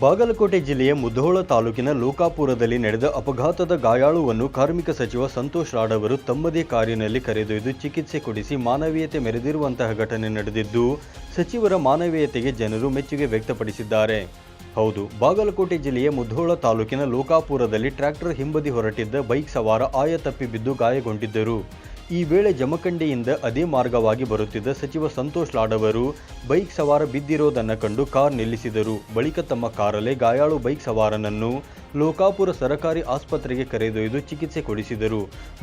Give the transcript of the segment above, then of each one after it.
ಬಾಗಲಕೋಟೆ ಜಿಲ್ಲೆಯ ಮುಧೋಳ ತಾಲೂಕಿನ ಲೋಕಾಪುರದಲ್ಲಿ ನಡೆದ ಅಪಘಾತದ ಗಾಯಾಳುವನ್ನು ಕಾರ್ಮಿಕ ಸಚಿವ ಸಂತೋಷ್ ರಾಡ್ ಅವರು ತಮ್ಮದೇ ಕಾರಿನಲ್ಲಿ ಕರೆದೊಯ್ದು ಚಿಕಿತ್ಸೆ ಕೊಡಿಸಿ ಮಾನವೀಯತೆ ಮೆರೆದಿರುವಂತಹ ಘಟನೆ ನಡೆದಿದ್ದು, ಸಚಿವರ ಮಾನವೀಯತೆಗೆ ಜನರು ಮೆಚ್ಚುಗೆ ವ್ಯಕ್ತಪಡಿಸಿದ್ದಾರೆ. ಹೌದು, ಬಾಗಲಕೋಟೆ ಜಿಲ್ಲೆಯ ಮುಧೋಳ ತಾಲೂಕಿನ ಲೋಕಾಪುರದಲ್ಲಿ ಟ್ರ್ಯಾಕ್ಟರ್ ಹಿಂಬದಿ ಹೊರಟಿದ್ದ ಬೈಕ್ ಸವಾರ ಆಯ ತಪ್ಪಿ ಬಿದ್ದು ಗಾಯಗೊಂಡಿದ್ದರು. ಈ ವೇಳೆ ಜಮಖಂಡಿಯಿಂದ ಅದೇ ಮಾರ್ಗವಾಗಿ ಬರುತ್ತಿದ್ದ ಸಚಿವ ಸಂತೋಷ್ ಲಾಡ್ ಅವರು ಬೈಕ್ ಸವಾರ ಬಿದ್ದಿರೋದನ್ನು ಕಂಡು ಕಾರ್ ನಿಲ್ಲಿಸಿದರು. ಬಳಿಕ ತಮ್ಮ ಕಾರಲ್ಲೇ ಗಾಯಾಳು ಬೈಕ್ ಸವಾರನನ್ನು ಲೋಕಾಪುರ ಸರಕಾರಿ ಆಸ್ಪತ್ರೆಗೆ ಕರೆದೊಯ್ದು ಚಿಕಿತ್ಸೆ ಕೊಡಿಸಿದರು.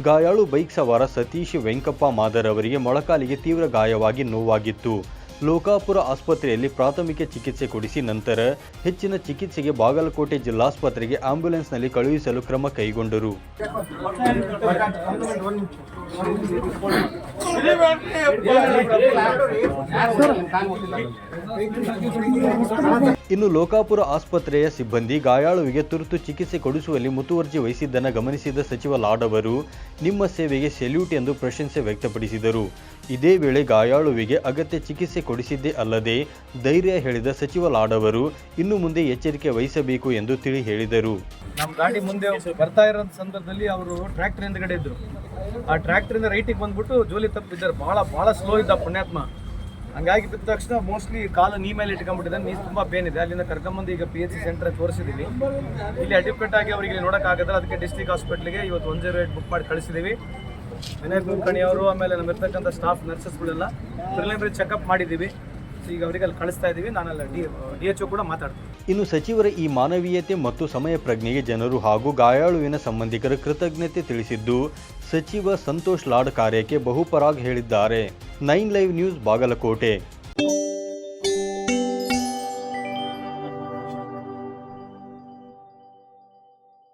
ಗಾಯಾಳು ಬೈಕ್ ಸವಾರ ಸತೀಶ್ ವೆಂಕಪ್ಪ ಮಾದರ್ ಅವರಿಗೆ ಮೊಳಕಾಲಿಗೆ ತೀವ್ರ ಗಾಯವಾಗಿ ನೋವಾಗಿತ್ತು. ಲೋಕಾಪುರ ಆಸ್ಪತ್ರೆಯಲ್ಲಿ ಪ್ರಾಥಮಿಕ ಚಿಕಿತ್ಸೆ ಕೊಡಿಸಿ ನಂತರ ಹೆಚ್ಚಿನ ಚಿಕಿತ್ಸೆಗೆ ಬಾಗಲಕೋಟೆ ಜಿಲ್ಲಾಸ್ಪತ್ರೆಗೆ ಆಂಬ್ಯುಲೆನ್ಸ್ನಲ್ಲಿ ಕಳುಹಿಸಲು ಕ್ರಮ ಕೈಗೊಂಡರು. ಇನ್ನು ಲೋಕಾಪುರ ಆಸ್ಪತ್ರೆಯ ಸಿಬ್ಬಂದಿ ಗಾಯಾಳುವಿಗೆ ತುರ್ತು ಚಿಕಿತ್ಸೆ ಕೊಡಿಸುವಲ್ಲಿ ಮುತುವರ್ಜಿ ವಹಿಸಿದ್ದನ್ನು ಗಮನಿಸಿದ ಸಚಿವ ಲಾಡ್ ಅವರು ನಿಮ್ಮ ಸೇವೆಗೆ ಸೆಲ್ಯೂಟ್ ಎಂದು ಪ್ರಶಂಸೆ ವ್ಯಕ್ತಪಡಿಸಿದರು. ಇದೇ ವೇಳೆ ಗಾಯಾಳುವಿಗೆ ಅಗತ್ಯ ಚಿಕಿತ್ಸೆ ಕೊಡಿಸಿದ್ದೇ ಅಲ್ಲದೆ ಧೈರ್ಯ ಹೇಳಿದ ಸಚಿವ ಲಾಡವರು ಇನ್ನು ಮುಂದೆ ಎಚ್ಚರಿಕೆ ವಹಿಸಬೇಕು ಎಂದು ತಿಳಿ ಹೇಳಿದರು. ನಮ್ಮ ಗಾಡಿ ಮುಂದೆ ಬರ್ತಾ ಇರೋ ಸಂದರ್ಭದಲ್ಲಿ ಅವರು ಟ್ರ್ಯಾಕ್ಟರ್ ಹಿಂದ್ಗಡೆ ಇದ್ರು. ಆ ಟ್ರ್ಯಾಕ್ಟರ್ ಇಂದ ರೈಟಿಗೆ ಬಂದ್ಬಿಟ್ಟು ಜೋಲಿ ತಪ್ಪಿದ್ದಾರೆ. ಬಹಳ ಬಹಳ ಸ್ಲೋ ಇದ್ದ ಪುಣ್ಯಾತ್ಮ. ಹಂಗಾಗಿ ಬಿದ್ದ ತಕ್ಷಣ ಮೋಸ್ಟ್ಲಿ ಕಾಲು ನೀ ಮೇಲೆ ಇಟ್ಕೊಂಡ್ಬಿಟ್ಟಿದೆ ನೀರು ತುಂಬಾ ಪೇನ್ ಇದೆ. ಅಲ್ಲಿಂದ ಕರ್ಕೊಂಬಂದು ಈಗ ಪಿ ಎಚ್ ಸಿ ಸೆಂಟರ್ ತೋರಿಸಿದೀವಿ. ಇಲ್ಲಿ ಅಡ್ಮಿಟ್ ಆಗಿ ಅವರಿಗೆ ನೋಡೋಕ್ಕಾಗಲ್ಲ ಅದಕ್ಕೆ ಡಿಸ್ಟ್ರಿಕ್ಟ್ ಹಾಸ್ಪಿಟ್ಲಿಗೆ ಇವತ್ತು ಒನ್ ಜೀರೋ ಏಟ್ ಬುಕ್ ಮಾಡಿ ಕಳಿಸಿದೀವಿ. ವಿನಯ್ ಕುಲಕರ್ಣಿ ಅವರು, ಆಮೇಲೆ ನಮ್ಮ ಇರ್ತಕ್ಕಂಥ ಸ್ಟಾಫ್ ನರ್ಸಸ್ಗಳೆಲ್ಲ ಪ್ರಿಲಿಮಿನರಿ ಚೆಕಪ್ ಮಾಡಿದ್ದೀವಿ ಈಗ ಅವರಿಗೆ ಅಲ್ಲಿ ಕಳಿಸ್ತಾ ಇದ್ದೀವಿ ನಾನಲ್ಲ ಡಿ ಡಿ ಎಚ್ ಕೂಡ ಮಾತಾಡ್ತೀನಿ. ಇನ್ನು ಸಚಿವರ ಈ ಮಾನವೀಯತೆ ಮತ್ತು ಸಮಯ ಪ್ರಜ್ಞೆಗೆ ಜನರು ಹಾಗೂ ಗಾಯಾಳುವಿನ ಸಂಬಂಧಿಕರು ಕೃತಜ್ಞತೆ ತಿಳಿಸಿದ್ದು ಸಚಿವ ಸಂತೋಷ್ ಲಾಡ್ ಕಾರ್ಯಕ್ಕೆ ಬಹುಪರಾಗ್ ಹೇಳಿದ್ದಾರೆ. Nine live news Bagalkote.